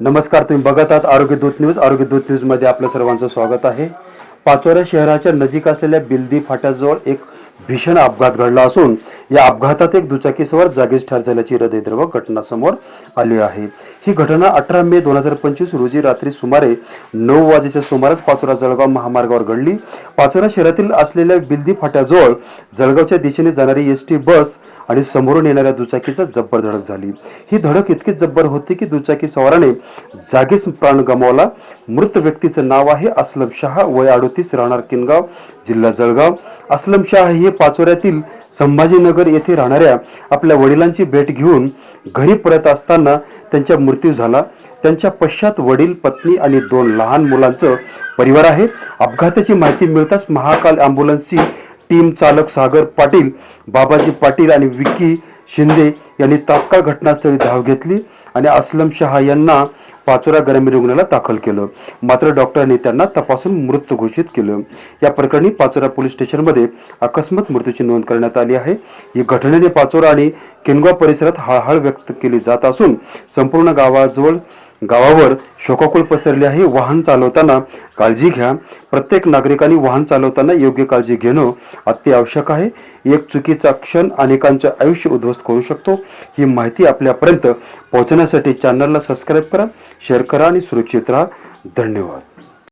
नमस्कार तुम्ही बघत आहात आरोग्य दूत न्यूज. आरोग्य दूत न्यूजमध्ये आपलं सर्वांचं स्वागत आहे. पाचोरा शहराच्या नजीक असलेल्या बिल्दी फाट्याजवळ एक भीषण अपघात घडला असून या अपघातात एक दुचाकीसवर जागीच ठार झाल्याची हृदयद्रव घटना समोर आली आहे. ही घटना अठरा मे दोन हजार पंचवीस रोजी रात्री सुमारे नऊ वाजेच्या सुमारास पाचोरा जळगाव महामार्गावर घडली. पाचोरा शहरातील असलेल्या बिल्दी फाट्याजवळ जळगावच्या दिशेने जाणारी एस टी बस आणि समोरून येणाऱ्या दुचाकीचा जब्बर धडक झाली. ही धडक इतकी जब्बर होती की दुचाकी सवाराने जागीच प्राण गमावला. मृत व्यक्तीचं नाव आहे असलम शहा. वय अडोतीस राहणार किनगाव जिल्हा जळगाव. असलम शहा हे पाचोऱ्यातील संभाजीनगर येथे राहणाऱ्या आपल्या वडिलांची भेट घेऊन घरी परत असताना त्यांचा मृत्यू झाला. त्यांच्या पश्चात वडील पत्नी आणि दोन लहान मुलांचं परिवार आहे. अपघाताची माहिती मिळताच महाकाल ॲम्ब्युलन्सची टीम चालक सागर पाटील बाबाजी पाटील आणि विक्की शिंदे यांनी तात्काळ घटनास्थळी धाव घेतली आणि असलम शहा यांना पाचोरा ग्रामीण रुग्णालयात दाखल केलं. मात्र डॉक्टरांनी त्यांना तपासून मृत घोषित केलं. या प्रकरणी पाचोरा पोलीस स्टेशनमध्ये अकस्मात मृत्यूची नोंद करण्यात आली आहे. ही घटनेने पाचोरा आणि किनगाव परिसरात हळहळ व्यक्त केली जात असून संपूर्ण गावाजवळ गावावर शोकाकुल पसरले आहे. वाहन चालवताना काळजी घ्या. प्रत्येक नागरिकांनी वाहन चालवताना योग्य काळजी घेणं अत्यावश्यक आहे. एक चुकीचा क्षण अनेकांचं आयुष्य उद्ध्वस्त करू शकतो. ही माहिती आपल्यापर्यंत पोहोचण्यासाठी चॅनलला सबस्क्राईब करा शेअर करा आणि सुरक्षित राहा. धन्यवाद.